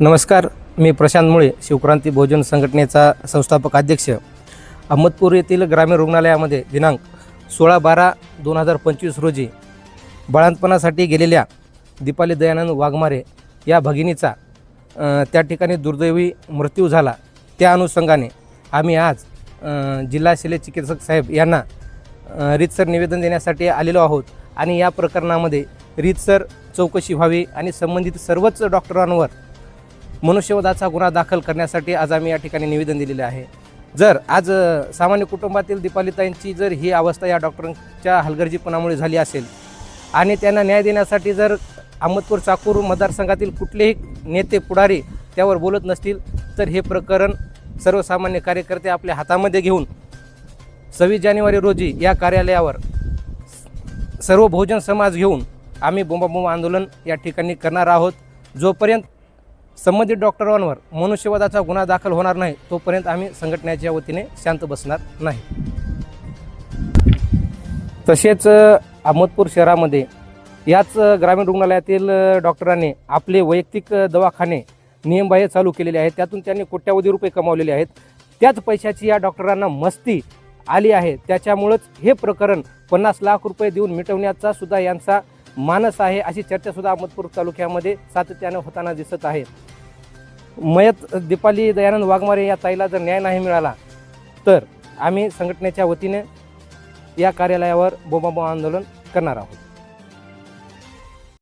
नमस्कार मी प्रशांत मुळे शिवक्रांती भोजन संघटनेचा संस्थापक अध्यक्ष. अहमदपूर येथील ग्रामीण रुग्णालयामध्ये दिनांक सोळा बारा दोन हजार पंचवीस रोजी बाळंतपणासाठी गेलेल्या दीपाली दयानंद वाघमारे या भगिनीचा त्या ठिकाणी दुर्दैवी मृत्यू झाला. त्या अनुषंगाने आम्ही आज जिल्हा शल्य चिकित्सक साहेब यांना रीतसर निवेदन देण्यासाठी आलेलो आहोत आणि या प्रकरणामध्ये रीतसर चौकशी व्हावी आणि संबंधित सर्वच डॉक्टरांवर मनुष्यवधाचा गुन्हा दाखल करण्यासाठी आज आम्ही या ठिकाणी निवेदन दिलेले आहे. जर आज सामान्य कुटुंबातील दीपालिताईंची जर ही अवस्था या डॉक्टरांच्या हलगर्जीपणामुळे झाली असेल आणि त्यांना न्याय देण्यासाठी जर अहमदपूर चाकूर मतदारसंघातील कुठलेही नेते पुढारी त्यावर बोलत नसतील तर हे प्रकरण सर्वसामान्य कार्यकर्ते आपल्या हातामध्ये घेऊन सव्वीस जानेवारी रोजी या कार्यालयावर सर्व बहुजन समाज घेऊन आम्ही बोंबाबोंब आंदोलन या ठिकाणी करणार आहोत. जोपर्यंत संबंधित डॉक्टरांवर मनुष्यवधाचा गुन्हा दाखल होणार नाही तोपर्यंत आम्ही संघटनेच्या वतीने शांत बसणार नाही. तसेच अहमदपूर शहरामध्ये याच ग्रामीण रुग्णालयातील डॉक्टरांनी आपले वैयक्तिक दवाखाने नियमबाह्य चालू केलेले आहेत. त्यातून त्यांनी कोट्यावधी रुपये कमावलेले आहेत. त्याच पैशाची या डॉक्टरांना मस्ती आली आहे. त्याच्यामुळंच हे प्रकरण पन्नास लाख रुपये देऊन मिटवण्याचा सुद्धा यांचा मानस आहे अशी चर्चासुद्धा अहमदपूर तालुक्यामध्ये सातत्यानं होताना दिसत आहे. मयत दीपाली दयानंद वाघमारे या ताईला जर न्याय नाही मिळाला तर आम्ही संघटनेच्या वतीने या कार्यालयावर बोमाबो आंदोलन करणार आहोत.